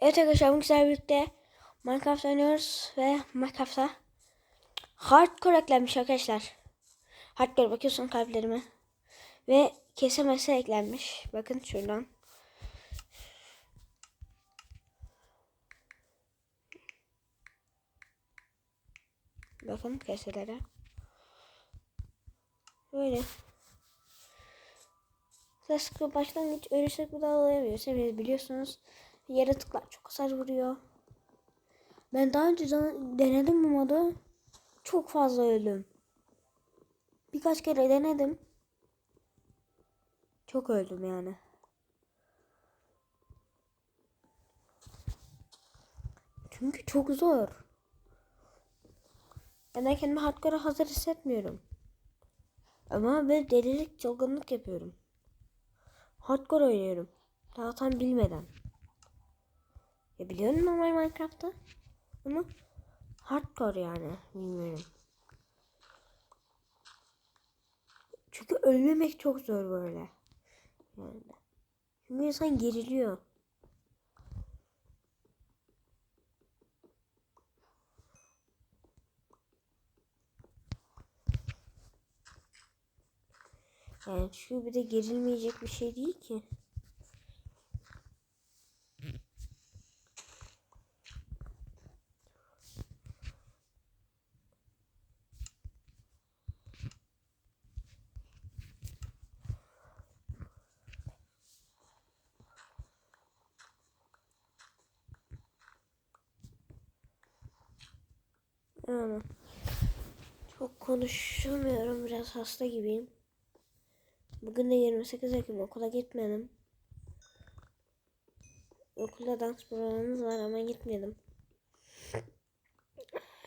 Evet arkadaşlar bugün sizlerle birlikte Minecraft oynuyoruz ve Minecraft'a hardcore eklenmiş arkadaşlar. Hardcore bakıyorsun kalplerime. Ve kesemese eklenmiş. Bakın şuradan. Bakın keselere. Böyle. Sıkı başlangıç ölürsek bu da. Hepiniz biliyorsunuz. Yaratıklar çok hasar vuruyor. Ben daha önce denedim bu modu. Çok fazla öldüm. Birkaç kere denedim. Çok öldüm yani. Çünkü çok zor. Ben kendimi hardcore'a hazır hissetmiyorum. Ama ben delilik çılgınlık yapıyorum. Hardcore oynuyorum. Daha tam bilmeden. Ya biliyorum normal Minecraft'ta. Ama hardcore yani. Bilmiyorum. Çünkü ölmemek çok zor böyle. Yani. Çünkü insan geriliyor. Yani şu bir de gerilmeyecek bir şey değil ki. Yani çok konuşamıyorum biraz hasta gibiyim. Bugün de 28 Ekim okula gitmedim. Okulda dans programımız var ama gitmedim.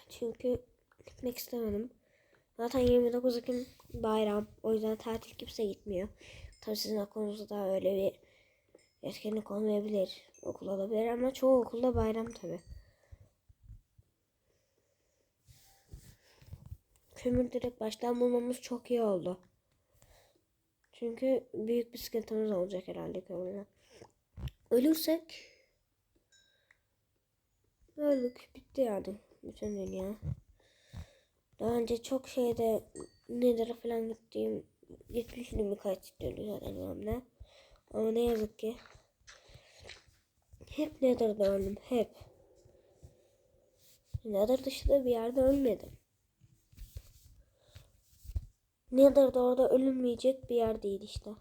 Çünkü gitmek istemedim. Zaten 29 Ekim bayram. O yüzden tatil kimse gitmiyor. Tabii sizin okulunuzda da öyle bir etkinlik olmayabilir. Okul olabilir ama çoğu okulda bayram tabii. Kömür direkt baştan bulmamız çok iyi oldu. Çünkü büyük bir sıkıntımız olacak herhalde kömürle. Ölürsek öldük bitti yani bütün dünya. Daha önce çok şeyde Nether'a falan gittiğim gitmiştim birkaç dönü zaten önümde. Ama ne yazık ki hep Nether'da öldüm hep. Nether dışında bir yerde ölmedim. Nether'da orada ölünmeyecek bir yer değil işte.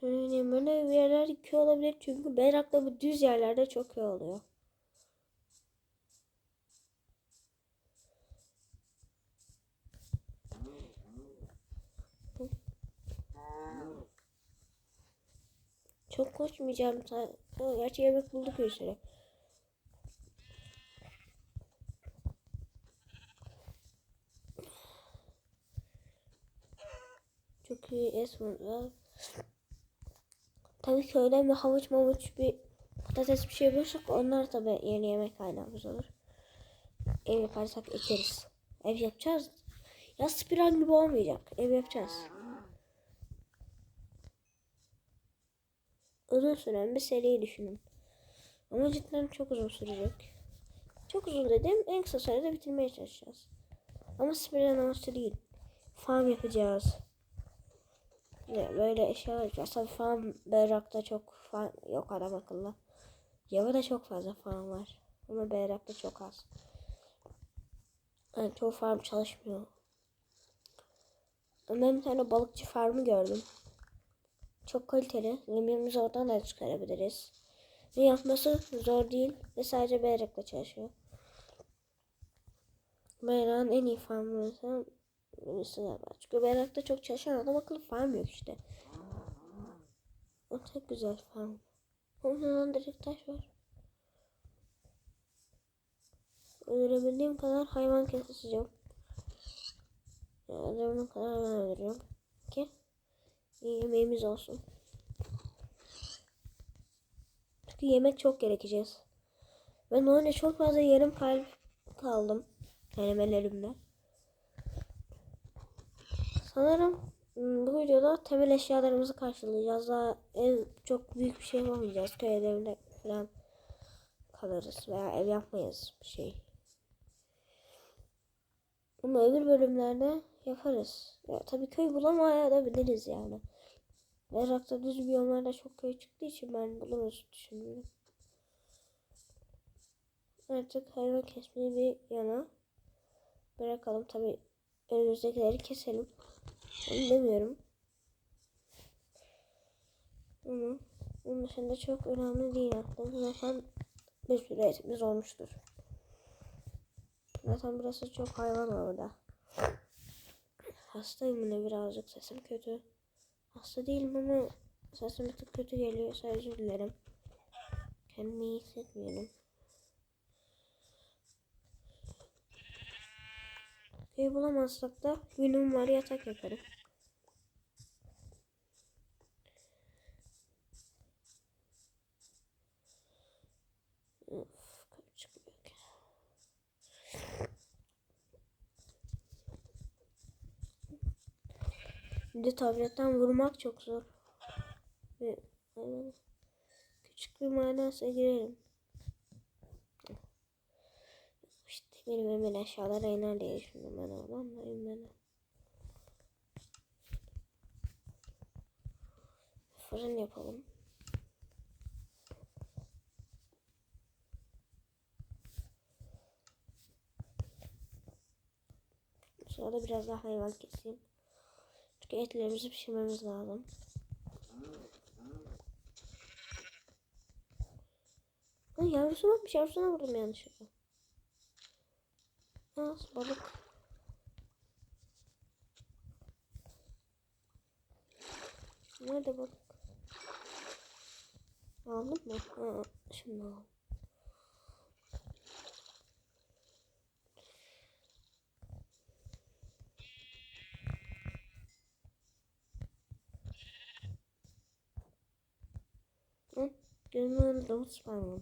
Şöyle böyle bir yerler iki olabilir çünkü Berak'ta bu düz yerlerde çok iyi oluyor. Çok koşmayacağım. Gerçi yemek bulduk bir süre. Çok iyi esmer. Tabii ki öyle bir havuç mavuç bir patates bir şey bulursak onlar tabii yeni yemek kaynağımız olur. Ev yaparsak ekeriz. Ev yapacağız. Ya spiral gibi olmayacak. Ev yapacağız. Uzun süren bir seriyi düşünün. Ama cidden çok uzun sürecek. Çok uzun dedim en kısa sürede bitirmeye çalışacağız. Ama spiral amaçlı değil. Farm yapacağız. Ya böyle yapacağız. Tabii farm Berrak'ta çok farm yok adam akıllı. Yava çok fazla farm var. Ama Berrak'ta çok az. Yani çoğu farm çalışmıyor. Ben bir tane balıkçı farmı gördüm. Çok kaliteli. Yemeğimizi oradan da çıkarabiliriz. Ve yapması zor değil. Ve sadece Berrak'ta çalışıyor. Berrak'ın en iyi farmı Mesela var. Çünkü Berrak'ta çok çalışan adam akıllı farm yok işte. O tek güzel farm. Ondan direkt taş var. Öldürebildiğim kadar hayvan keseceğim. Öldürebildiğim kadar ben öldürüyorum. Ki yemeğimiz olsun. Çünkü yemek çok gerekeceğiz. Ben öyle çok fazla yarım kalp kaldım. Elimde. Sanırım Hmm, Bu videoda temel eşyalarımızı karşılayacağız. Daha ev çok büyük bir şey yapamayacağız. Köy evlerinde falan kalırız veya ev yapmayız bir şey. Ama öbür bölümlerde yaparız. Ya tabii köy bulamayabiliriz yani. Irak'ta düz biyomlarda çok köy çıktığı için ben buluruz düşünüyorum. Artık hayvan kesmeyi bir yana bırakalım. Tabii önümüzdekileri keselim. Onu demiyorum. Ama onun dışında çok önemli değil aslında. Zaten bir sürü etimiz olmuştur. Zaten burası çok hayvan orada. Hastayım yine birazcık sesim kötü. Hasta değilim ama sesim bir tık kötü geliyor. Özür dilerim. Kendimi iyi hissetmiyorum. Köy bulamazsak da günüm var yatak yaparım. Of, çıkmıyor ki. Tabletten vurmak çok zor. Ve. Küçük bir madense girelim. İşte benim hemen aşağılara iner diye düşündüm ben ama ama inmedi. Fırın yapalım. Sonra biraz daha hayvan keseyim. Çünkü etlerimizi pişirmemiz lazım. Ha, yavrusu varmış. Yavrusuna vurdum yanlışlıkla. Az balık. Nerede balık? Aldın mı? Ha, şimdi aldım. Hı, gözümün önünde davut spam.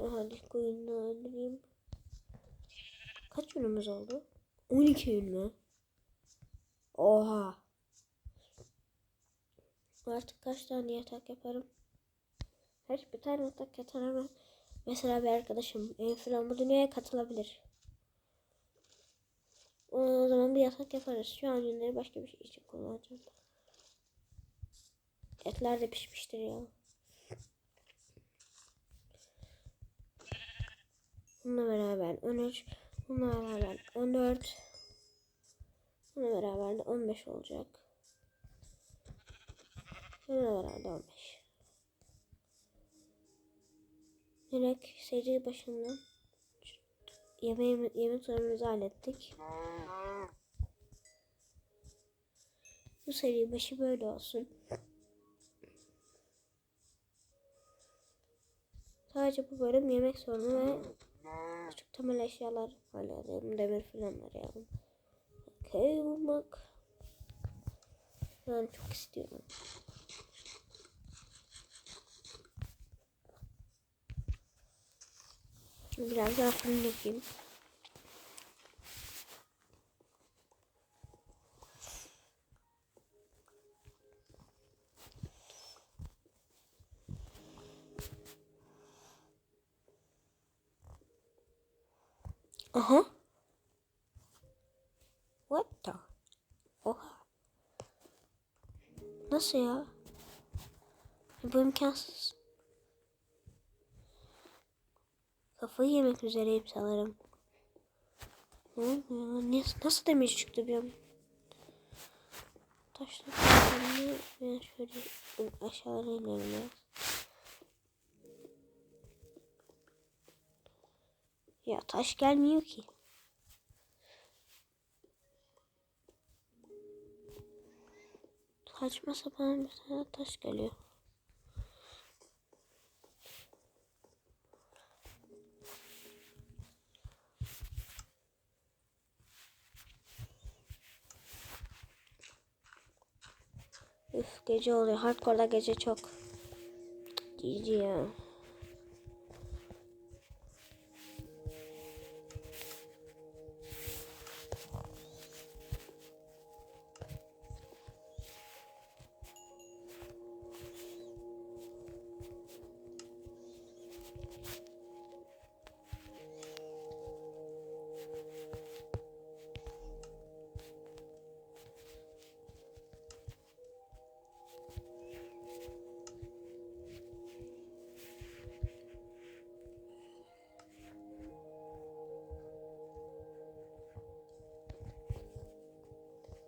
Hadi koyunu öldüreyim. Kaç ürünümüz oldu? 12 ürün Oha. Artık kaç tane yatak yaparım? Her bir tane yatak yatar ama mesela bir arkadaşım en falan bu dünyaya katılabilir. O zaman bir yatak yaparız. Şu an günleri başka bir şey için kullanacağım. Etler de pişmiştir ya. Bununla beraber 13. Bununla beraber 14. Bununla beraber de 15 olacak. Bununla beraber de 15. Direkt seri başından yemeğimi, yemek sorumuzu hallettik. Bu seri başı böyle olsun. Sadece bu bölüm yemek sorunu ve küçük temel eşyalar halledelim. Demir falan arayalım. Okey bulmak. Ben çok istiyorum. Biraz daha fırın yapayım. Aha. What the? Oha. Nasıl ya? Bu imkansız. Kafayı yemek üzereyim sanırım. Nasıl demir çıktı bir an? Taşla kendimi ben şöyle aşağıya inelim biraz. Ya taş gelmiyor ki. Saçma sapan bir tane taş geliyor. Gece oluyor. Hardcore'da gece çok. GG ya.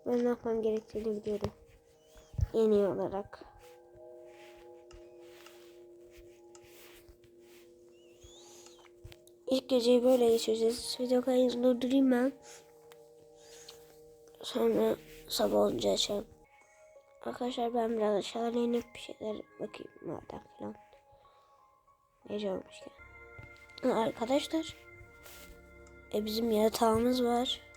Ben ne yapmam gerektiğini biliyorum. En iyi olarak. İlk geceyi böyle geçireceğiz. Video kaydını durdurayım ben. Sonra sabah olunca açalım. Arkadaşlar ben biraz aşağıya inip bir şeyler bakayım madem falan. Gece olmuşken. Arkadaşlar. E bizim yatağımız var.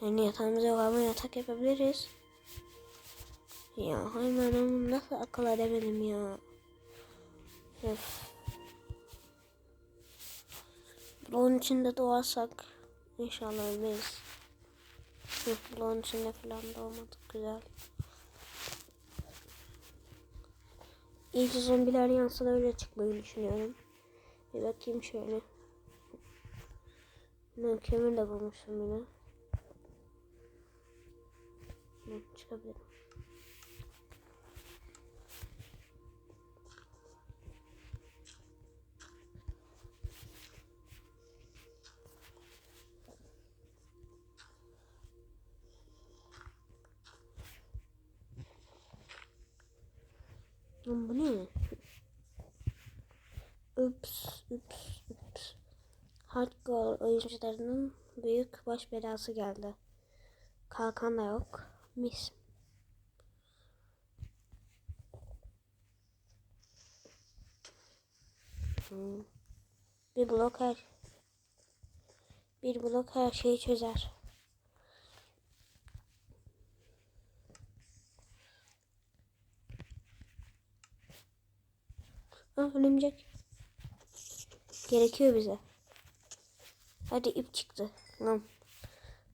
Yani yatağımız yok ama yatak yapabiliriz. Ya onu nasıl akıl edemedim ya. Öf. Bloğun içinde doğarsak inşallah ölmeyiz. Yok bloğun içinde falan doğmadık güzel. İyi ki zombiler yansa da öyle çıkmayı düşünüyorum. Bir bakayım şöyle. Ben kömür de bulmuşum yine. Çıkabilirim. Bu ne? Ups, ups, ups. Hardcore oyuncularının büyük baş belası geldi. Kalkan da yok. Mis. Hmm. Bir blok her bir blok her şeyi çözer. Ah örümcek. Gerekiyor bize. Hadi ip çıktı.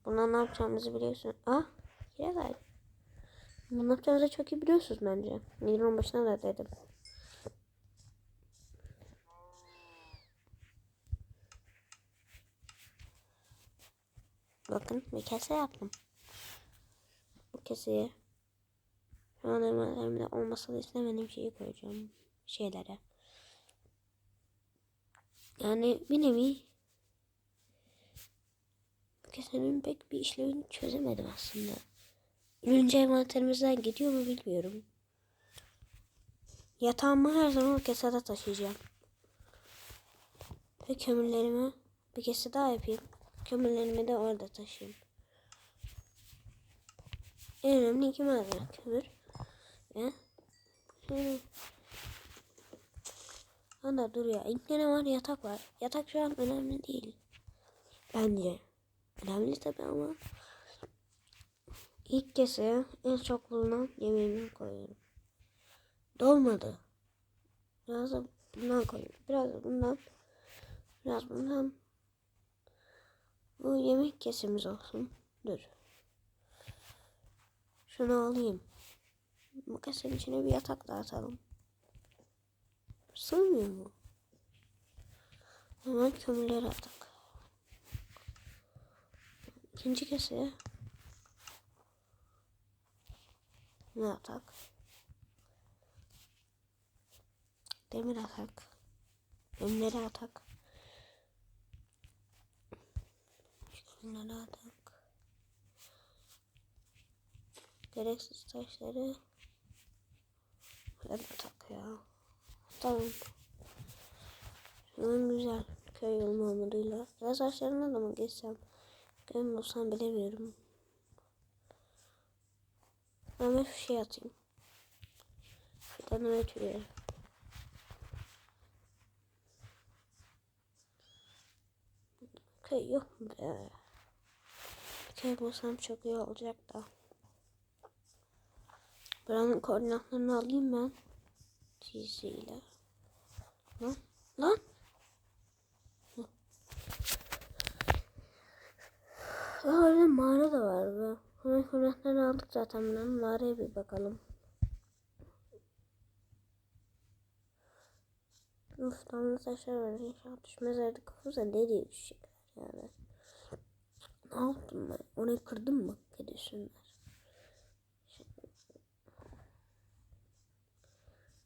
Bundan ne yapacağımızı biliyorsun. Ah. Ağacı. Bunu ne yapacağımızı çok iyi biliyorsunuz bence. Videonun başına da dedim. Bakın bir kese yaptım. Bu keseye şu an elimde olmasını istemediğim şeyi koyacağım şeylere. Yani bir nevi bu kesenin pek bir işlevini çözemedim aslında. Ürünce envanterimizden gidiyor mu bilmiyorum. Yatağımı her zaman kesede taşıyacağım. Ve kömürlerimi bir kese daha yapayım. Kömürlerimi de orada taşıyayım. En önemli iki malzeme kömür ve şöyle. Anda dur ya. İlk var? Yatak var. Yatak şu an önemli değil. Bence. Önemli tabi ama ilk keseye en çok bulunan yemeğimi koyuyorum. Dolmadı. Biraz da bundan koyuyorum. Biraz da bundan. Biraz bundan. Bu yemek kesimiz olsun. Dur. Şunu alayım. Bu kesenin içine bir yatak daha atalım. Sığmıyor mu? Hemen kömürleri atak. İkinci keseye ne atak? Demir atak. Demiri atak. Şunları atak. Gereksiz taşları falan atak ya. Tamam. Şu an güzel. Köy yolu umuduyla. Biraz aşağıdan da mı geçsem? Köy mü bulsam bilemiyorum. Ama şey atayım. Şuradan ötüyor. Köy yok mu be? Köy bulsam çok iyi olacak da. Buranın koordinatlarını alayım ben. İle. Lan. Lan. Aa, orada mağara da var be. Hemen koordinatlarını aldık zaten buranın. Mağaraya bir bakalım. Uf damla taşlar var. İnşallah düşmez artık kafamıza nereye düşecekler yani. Ne yaptım ben? Orayı kırdım mı? Kırıyorsunlar.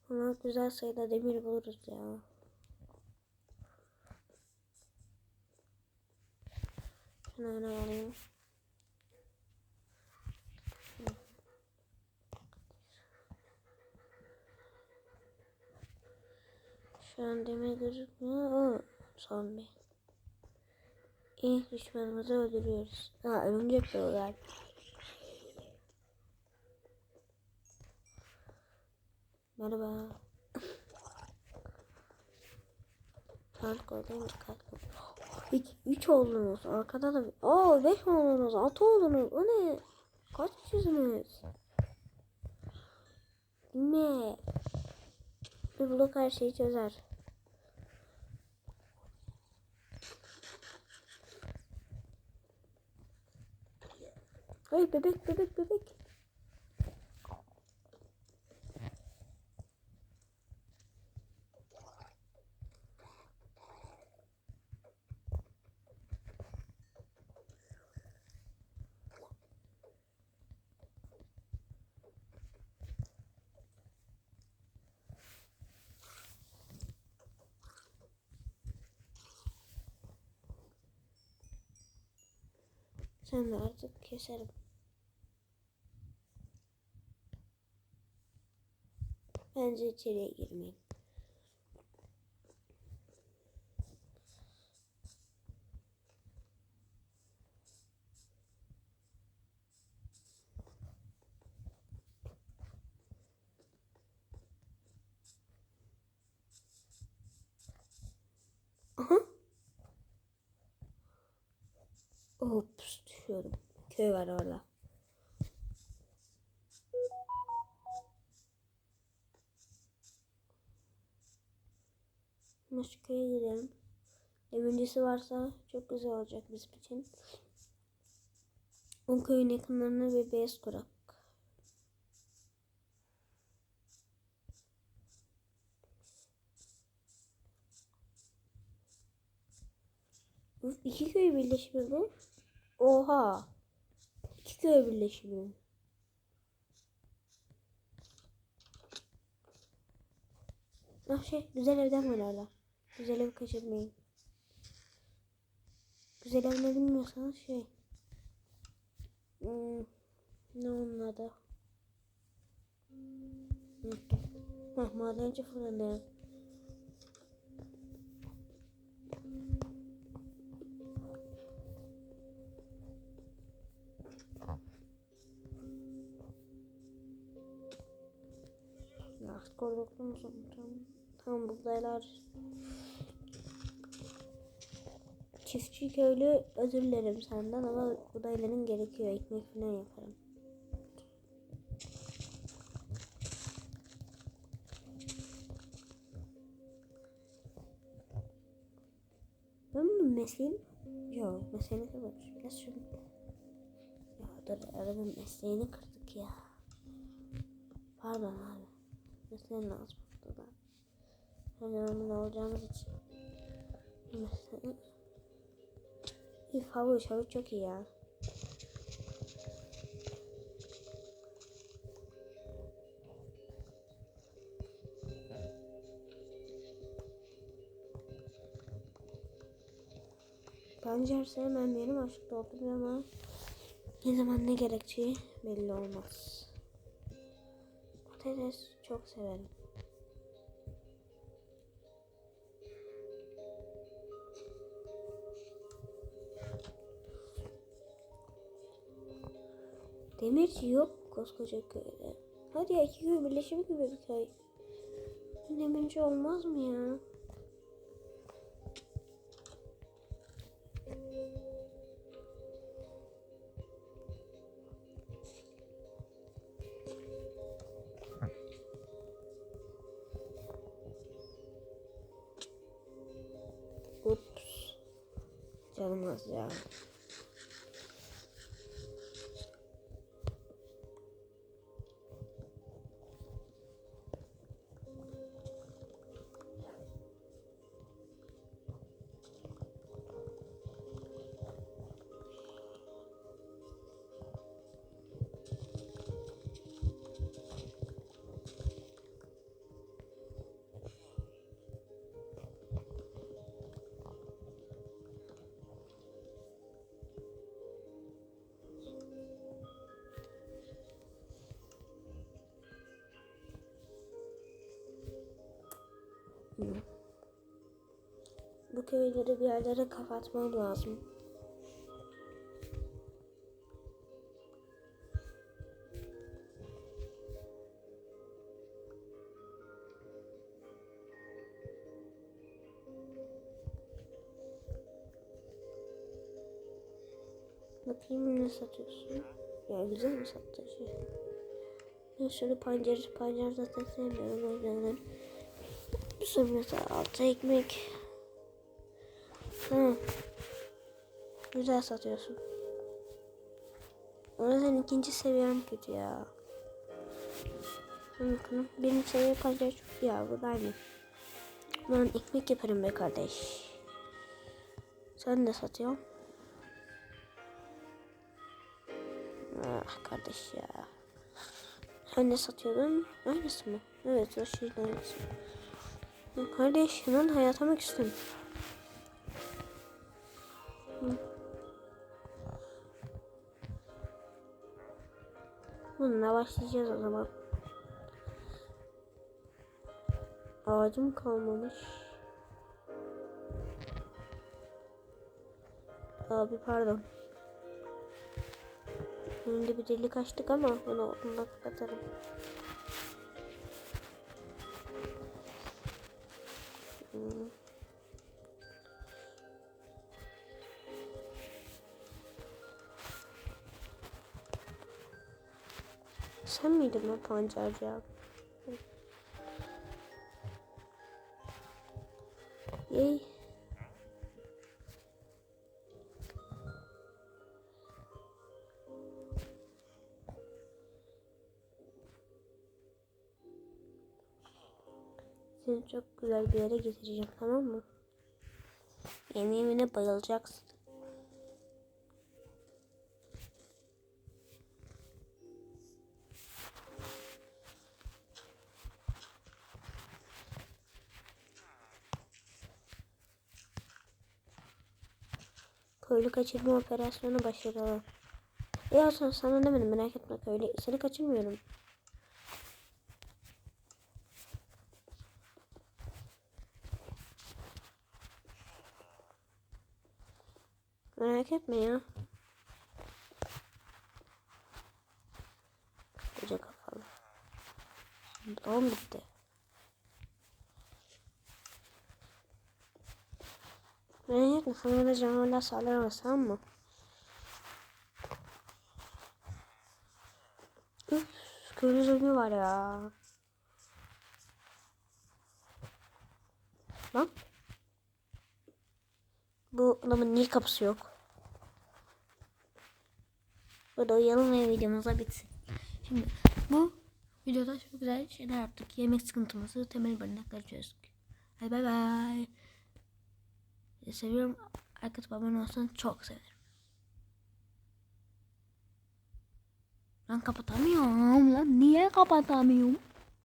Ama güzel sayıda demir buluruz ya. Şunu alayım. Demir gözükmüyor. Bir. İlk düşmanımızı öldürüyoruz. Ha örümcek de o galiba. Merhaba. Kalk oradayım kalk. Üç, üç oldunuz. Arkada da Aa beş oldunuz. Altı oldunuz. O ne? Kaç kişisiniz? Ne? Bir blok her şeyi çözer. Ay bebek bebek bebek. Sen de artık keserim. Bence içeriye girmeyin. Aha. Ops düşüyorum. Köy var orada. Başka köye gidelim. Demircisi varsa çok güzel olacak bizim için. O köyün yakınlarına bir base kurak. İki köy birleşimi. Oha. İki köy birleşimi. Ah şey güzel evden var hala. Güzel ev kaçırmayın. Güzel ev ne bilmiyorsanız şey. Hmm, ne onun adı? Unuttum. Hah madenci fırını. Artık orada okumuşum. Tamam. Tamam buğdaylar. Çiftçi köylü özür dilerim senden ama buğdayların gerekiyor. Ekmek falan yaparım. Ben bunun mesleğini... Yok mesleğini kırmamış. Biraz şunu... Ya dur adamın mesleğini kırdık ya. Pardon abi. Mesleğin lazım burada. Hani onun olacağımız için. Mesleği... Üf havuç havuç çok iyi ya. Pancar sevmem benim aşık dolduruyor ama ne zaman ne gerektiği belli olmaz. Patates çok severim. Demirci yok koskoca köyde. Hadi ya iki köy birleşimi gibi bir köy. Demirci olmaz mı ya? Olmaz köyleri bir yerlere kapatmam lazım. Bakayım ne satıyorsun? Ya güzel mi sattı şey? Ben şöyle pancar, pancar zaten sevmiyorum o yüzden. Bir sürü mesela altı ekmek. Tamam. Güzel satıyorsun. Ama sen ikinci seviyem kötü ya. Birinci seviye pancar çok ya bu da aynı. Ben ekmek yaparım be kardeş. Sen ne satıyorsun? Ah kardeş ya. Sen ne satıyordun? Aynısı mı? Evet o şeyin aynısı. Kardeş lan hayatıma küstüm. Bununla başlayacağız o zaman. Ağacım kalmamış. Abi pardon. Önünde bir delik açtık ama onu onunla kapatalım. Hmm. Sen miydin lan pancarcı abi? Yey. Seni çok güzel bir yere getireceğim tamam mı? Yeni evine bayılacaksın. Köylü kaçırma operasyonu başarılı. Ya sen sana demedim merak etme köylü. Seni kaçırmıyorum. Merak etme ya. Koca kafalı. Doğum bitti. Merak etme sana da canavarlar sağlayamaz tamam mı? Üf, köylü zulmü var ya. Lan. Bu adamın niye kapısı yok? Burada uyuyalım ve videomuza bitsin. Şimdi bu videoda çok güzel şeyler yaptık. Yemek sıkıntımızı temel barınakları çözdük. Hadi bay bay. Seviyorum. Arkadaş abone olsan çok severim. Lan kapatamıyorum lan. Niye kapatamıyorum?